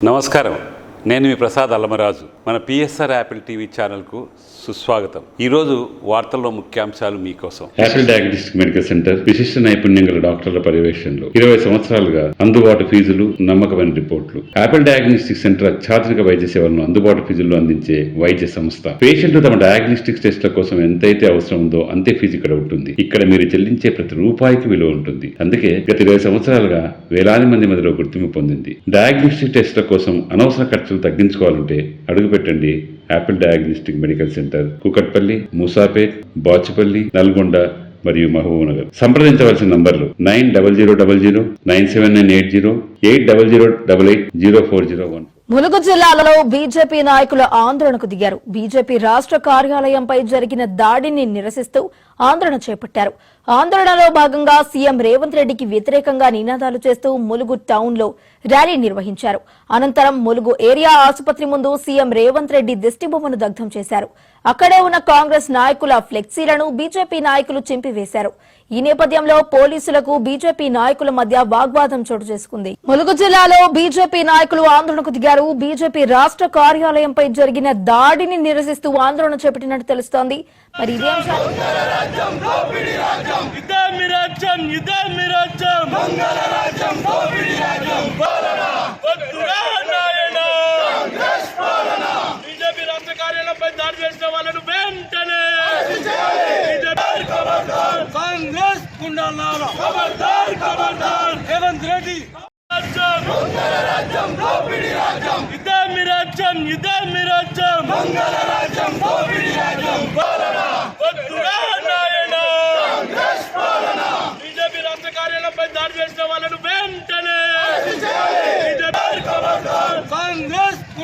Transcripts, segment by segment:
నమస్కారం నేను మీ ప్రసాద్ అల్లమరాజు. మన పిఎస్ఆర్ యాపిల్ టీవీ ఛానల్కు సుస్వాగతం. ఈరోజు వార్తల్లో ముఖ్యాంశాలు మీకోసం. యాపిల్ డయాగ్నోస్టిక్ మెడికల్ సెంటర్ విశిష్ట నైపుణ్యం గల డాక్టర్ల పర్యవేక్షణలో. ఇరవై సంవత్సరాలుగా అందుబాటు ఫీజులు నమ్మకమైన రిపోర్ట్లు. యాపిల్ డయాగ్నోస్టిక్ సెంటర్ అత్యాధునిక వైద్య సేవలను అందుబాటు ఫీజుల్లో అందించే వైద్య సంస్థ. పేషెంట్లు తమ డయాగ్నోస్టిక్ టెస్ట్ల కోసం ఎంతైతే అవసరం ఉందో అంతే ఫీజు ఇక్కడ ఉంటుంది. ఇక్కడ మీరు చెల్లించే ప్రతి రూపాయికి విలువ ఉంటుంది. అందుకే గత ఇరవై సంవత్సరాలుగా వేలాది మంది మధ్యలో గుర్తింపు పొందింది. డయాగ్నోస్టిక్ టెస్ట్ల కోసం అనవసర ఖర్చులు తగ్గించుకోవాలంటే అడుగుపెట్టండి. Apple diagnostic medical centre Kukatpally Moosapet Bachupally Nalgonda మరియు మహబూబ్నగర్. సంప్రదించవలసిన నంబర్లు nine double zero double zero nine seven nine eight zero eight double zero double eight zero four zero one Mulugu జిల్లాలలో బీజేపీ నాయకులు ఆందోళనకు దిగారు. బీజేపీ రాష్ట్ర కార్యాలయంపై జరిగిన దాడిని నిరసిస్తూ ఆందోళన చేపట్టారు. ఆందోళనలో భాగంగా సీఎం రేవంత్ రెడ్డికి వ్యతిరేకంగా నినాదాలు చేస్తూ ములుగు టౌన్లో ర్యాలీ నిర్వహించారు. అనంతరం ములుగు ఏరియా ఆసుపత్రి ముందు సీఎం రేవంత్ రెడ్డి దిష్టిబొమ్మను దగ్ధం చేశారు. అక్కడే ఉన్న కాంగ్రెస్ నాయకుల ఫ్లెక్సీలను బీజేపీ నాయకులు చింపివేశారు. ఈ నేపథ్యంలో పోలీసులకు బీజేపీ నాయకుల మధ్య వాగ్వాదం చోటు చేసుకుంది. ములుగు జిల్లాలో బీజేపీ నాయకులు ఆందోళనకు దిగారు. బీజేపీ రాష్ట్ర కార్యాలయంపై జరిగిన దాడిని నిరసిస్తూ ఆందోళన చేపట్టినట్టు తెలుస్తోంది. మరి ఇదే ఇదే మీ రాజ్యం. ఇదే మీ రాజ్యం. మంగళ రాజ్యం దోపిడి రాజ్యం. పాలన. వద్దురా నాయన. కాంగ్రెస్ పాలన. బీజేపీ రాష్ట్ర కార్యాలయంపై దాడి చేసిన వాళ్ళను వెంటనే కాంగ్రెస్ గుండాలారా ఖబర్దార్ ఖబర్దార్ రేవంత్ రెడ్డి. రాజ్యం. మంగళ రాజ్యం దోపిడి రాజ్యం. ఇదే మీ రాజ్యం ఇదే మీ రాజ్యం. మంగళ రాజ్యం దోపిడి రాజ్యం పాలన వద్దురా నాయన కాంగ్రెస్ పాలన బీజేపీ రాష్ట్ర కార్యాలయంపై దాడి చేసిన వాళ్ళను వెంటనే బీజేపీ ఖబర్దార్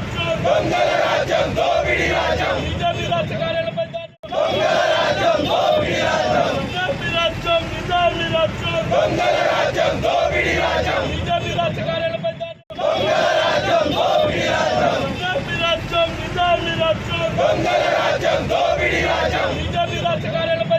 రాజ్యం దొంగల రాజ్యం దోపిడి రాజ్యం బీజేపీ రాజకారణపై దొంగల రాజ్యం దోపిడి రాజ్యం బీజేపీ రాజ్యం నిజామీ రాజ్యం దొంగల రాజ్యం దోపిడి రాజ్యం బీజేపీ రాజకారణపై దొంగల రాజ్యం దోపిడి రాజ్యం బీజేపీ రాజ్యం నిజామీ రాజ్యం దొంగల రాజ్యం దోపిడి రాజ్యం బీజేపీ రాజకారణపై